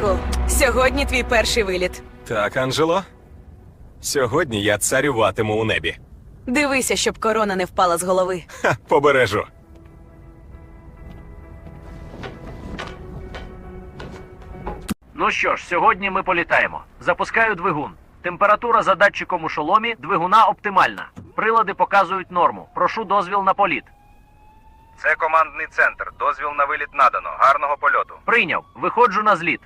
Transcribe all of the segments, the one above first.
Марку, сьогодні твій перший виліт. Так, Анджело. Сьогодні я царюватиму у небі. Дивися, щоб корона не впала з голови. Ха, побережу. Ну що ж, сьогодні ми політаємо. Запускаю двигун. Температура за датчиком у шоломі двигуна оптимальна. Прилади показують норму. Прошу дозвіл на політ. Це командний центр. Дозвіл на виліт надано. Гарного польоту. Прийняв. Виходжу на зліт.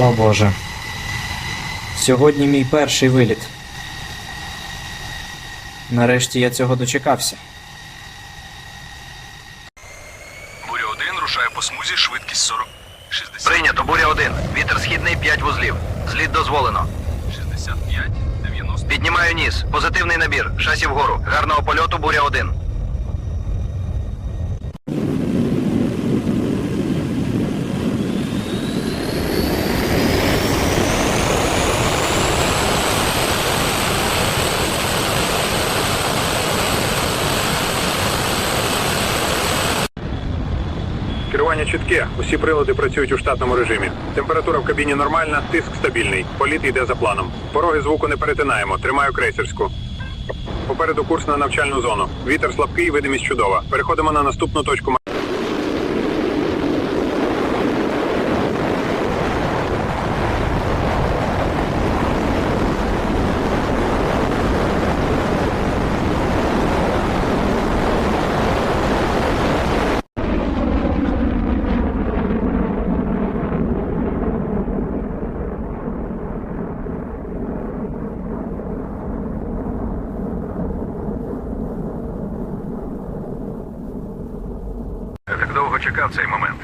О Боже. Сьогодні мій перший виліт. Нарешті я цього дочекався. Буря 1 рушає по смузі, швидкість 40. 60. Прийнято, буря 1. Вітер східний 5 вузлів. Зліт дозволено. 65, 90. Піднімаю ніс. Позитивний набір. Шасі вгору. Гарного польоту, буря 1. Керування чітке. Усі прилади працюють у штатному режимі. Температура в кабіні нормальна, тиск стабільний. Політ йде за планом. Пороги звуку не перетинаємо. Тримаю крейсерську. Попереду курс на навчальну зону. Вітер слабкий, видимість чудова. Переходимо на наступну точку. Я так довго чекав цей момент.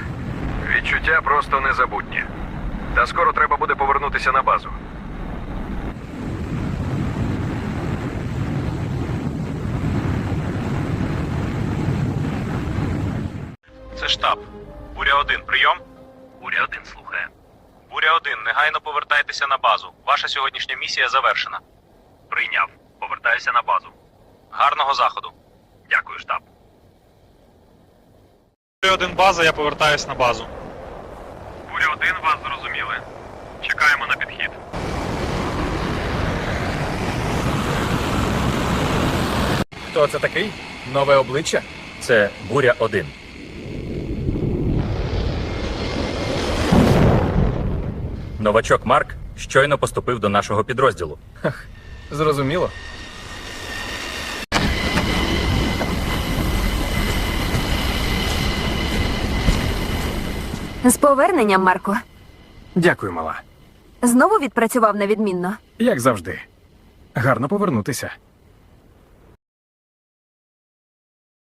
Відчуття просто незабутнє. Та скоро треба буде повернутися на базу. Це штаб. Буря 1, прийом. Буря 1 слухає. Буря 1, негайно повертайтеся на базу. Ваша сьогоднішня місія завершена. Прийняв. Повертаюся на базу. Гарного заходу. Дякую, штаб. Буря 1 база, я повертаюсь на базу. Буря 1 вас зрозуміли. Чекаємо на підхід. Хто це такий? Нове обличчя? Це буря 1. Новачок Марк щойно поступив до нашого підрозділу. Зрозуміло. З поверненням, Марко. Дякую, мала. Знову відпрацював на відмінно. Як завжди. Гарно повернутися.